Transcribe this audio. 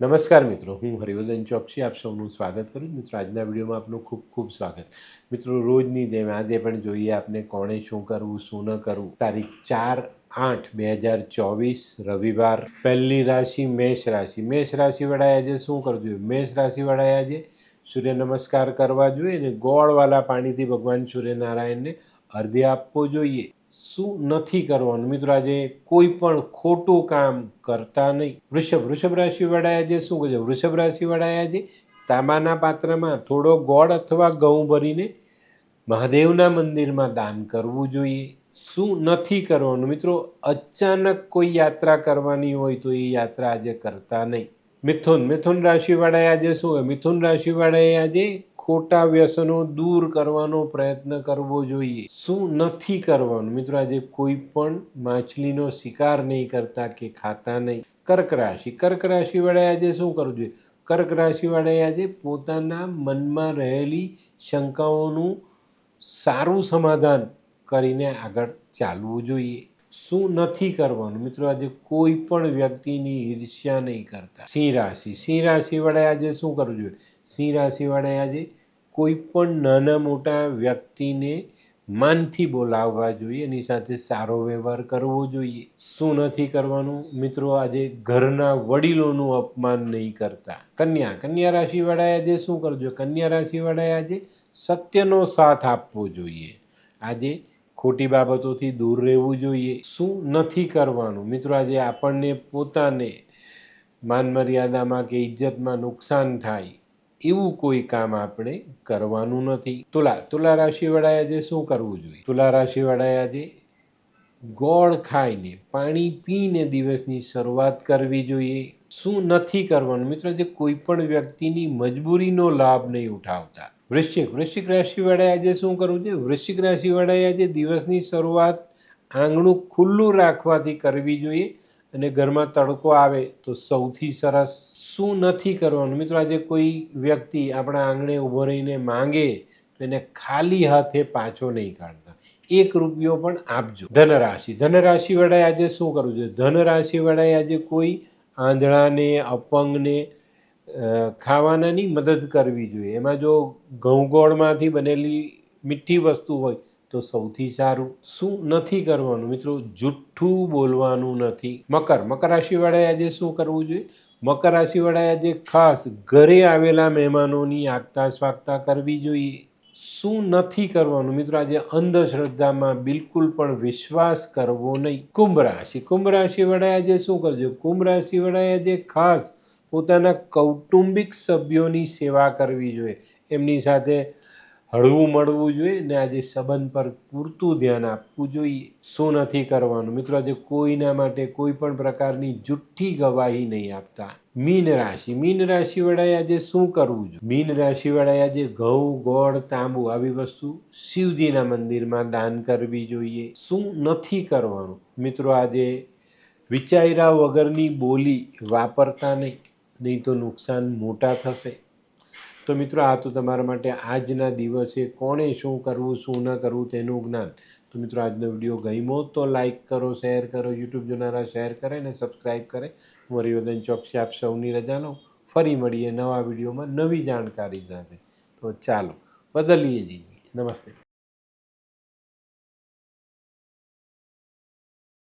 નમસ્કાર મિત્રો, હું હરિવર્ધન ચોકસી, આપ સૌનું સ્વાગત કરું. મિત્રો, આજના વિડીયોમાં આપનું ખૂબ ખૂબ સ્વાગત. મિત્રો, રોજની જેમ આજે પણ જોઈએ આપને કોણે શું કરવું, શું ન કરવું. તારીખ ચાર આઠ બે હજાર ચોવીસ, રવિવાર. પહેલી રાશિ મેષ રાશિ. મેષ રાશિવાળાએ આજે શું કરવું જોઈએ? મેષ રાશિવાળાએ આજે સૂર્ય નમસ્કાર કરવા જોઈએ અને ગોળવાલા પાણીથી ભગવાન સૂર્યનારાયણને અર્ધ્ય આપવો જોઈએ. શું નથી કરવાનું? મિત્રો, આજે કોઈ પણ ખોટું કામ કરતા નહીં. વૃષભ વૃષભ રાશિવાળાએ આજે શું કરજો વૃષભ રાશિવાળાએ આજે તાંબાના પાત્રમાં થોડો ગોળ અથવા ઘઉં ભરીને મહાદેવના મંદિરમાં દાન કરવું જોઈએ. શું નથી કરવાનું? મિત્રો, અચાનક કોઈ યાત્રા કરવાની હોય તો એ યાત્રા આજે કરતા નહીં. મિથુન મિથુન રાશિવાળાએ આજે શું હોય મિથુન રાશિવાળાએ આજે ખોટા વ્યસનો દૂર કરવાનો પ્રયત્ન કરવો જોઈએ. શું નથી કરવાનું? મિત્રો, આજે કોઈ પણ માછલીનો શિકાર નહીં કરતા કે ખાતા નહીં. કર્ક રાશિ. કર્ક રાશિવાળાએ આજે શું કરવું જોઈએ? કર્ક રાશિવાળાએ આજે પોતાના મનમાં રહેલી શંકાઓનું સારું સમાધાન કરીને આગળ ચાલવું જોઈએ. શું નથી કરવાનું? મિત્રો, આજે કોઈ પણ વ્યક્તિની ઈર્ષ્યા નહીં કરતા. સિંહ રાશિ. સિંહ રાશિવાળાએ આજે શું કરવું જોઈએ? સિંહ રાશિવાળાએ આજે કોઈ પણ નાના મોટા વ્યક્તિને માનથી બોલાવવા જોઈએ. એની સાથે સારો વ્યવહાર કરવો જોઈએ. શું નથી કરવાનું? મિત્રો, આજે ઘરના વડીલોનું અપમાન નહીં કરતા. કન્યા કન્યા રાશિવાળાએ આજે શું કરજો? કન્યા રાશિવાળાએ આજે સત્યનો સાથ આપવો જોઈએ. આજે ખોટી બાબતોથી દૂર રહેવું જોઈએ. શું નથી કરવાનું? મિત્રો, આજે આપણને પોતાને માન મર્યાદામાં કે ઇજ્જતમાં નુકસાન થાય. એવું કોઈ કામ આપણે કરવાનું નથી. તુલા તુલા રાશિવાળાએ આજે શું કરવું જોઈએ? તુલા રાશિવાળાએ આજે ગોળ ખાઈને, પાણી પીને દિવસની શરૂઆત કરવી જોઈએ. શું નથી કરવાનું? મિત્રો, જે કોઈ પણ વ્યક્તિની મજબૂરીનો લાભ નહીં ઉઠાવતા. વૃશ્ચિક વૃશ્ચિક રાશિવાળાએ આજે શું કરવું છે વૃશ્ચિક રાશિવાળાએ આજે દિવસની શરૂઆત આંગણું ખુલ્લું રાખવાથી કરવી જોઈએ અને ઘરમાં તડકો આવે તો સૌથી સરસ શું નથી કરવાનું? મિત્રો, આજે કોઈ વ્યક્તિ આપણા આંગણે ઊભો રહીને માંગે તો એને ખાલી હાથે પાછો નહીં કાઢતા. એક રૂપિયો પણ આપજો. ધનરાશિ. ધનરાશિવાળાએ આજે શું કરવું જોઈએ? ધનરાશિવાળાએ આજે કોઈ આંધળાને, અપંગને ખાવાનાની મદદ કરવી જોઈએ. એમાં જો ઘઉંગોળમાંથી બનેલી મીઠી વસ્તુ હોય તો સૌથી સારું. શું નથી કરવાનું? મિત્રો, જુઠ્ઠું બોલવાનું નથી. મકર. મકર રાશિવાળાએ આજે શું કરવું જોઈએ? મકર રાશિવાળાએ આજે ખાસ ઘરે આવેલા મહેમાનોની આગતા સ્વાગતા કરવી જોઈએ. શું નથી કરવાનું? મિત્રો, આજે અંધશ્રદ્ધામાં બિલકુલ પણ વિશ્વાસ કરવો નહીં. કુંભ રાશિ. કુંભ રાશિવાળાએ આજે શું કરજો? કુંભ રાશિવાળાએ આજે ખાસ પોતાના કૌટુંબિક સભ્યોની સેવા કરવી જોઈએ. એમની સાથે હળવું મળવું જોઈએ ને આજે સંબંધ પર પૂરતું ધ્યાન આપવું જોઈએ. શું નથી કરવાનું? મિત્રો, આજે કોઈના માટે કોઈ પણ પ્રકારની જુઠ્ઠી ગવાહી નહીં આપતા. મીન રાશિ. મીન રાશિવાળાએ આજે શું કરવું જોઈએ? મીન રાશિવાળાએ આજે ઘઉં, ગોળ, તાંબુ આવી વસ્તુ શિવજીના મંદિરમાં દાન કરવી જોઈએ. શું નથી કરવાનું? મિત્રો, આજે વિચાર્યા વગરની બોલી વાપરતા નહીં. નહીં તો નુકસાન મોટા થશે. તો મિત્રો, આ તો તમારા માટે આજના દિવસે કોણે શું કરવું, શું ન કરવું તેનું જ્ઞાન. તો મિત્રો, આજનો વીડિયો ગમ્યો તો લાઇક કરો, શેર કરો, યુટ્યુબ જોનારા શેર કરે અને સબસ્ક્રાઈબ કરે. હું હરિવર્ધન ચોકસી, આપ સૌની રજા લઉં. ફરી મળીએ નવા વિડીયોમાં નવી જાણકારી સાથે. તો ચાલો, બદલીએ જઈએ નમસ્તે.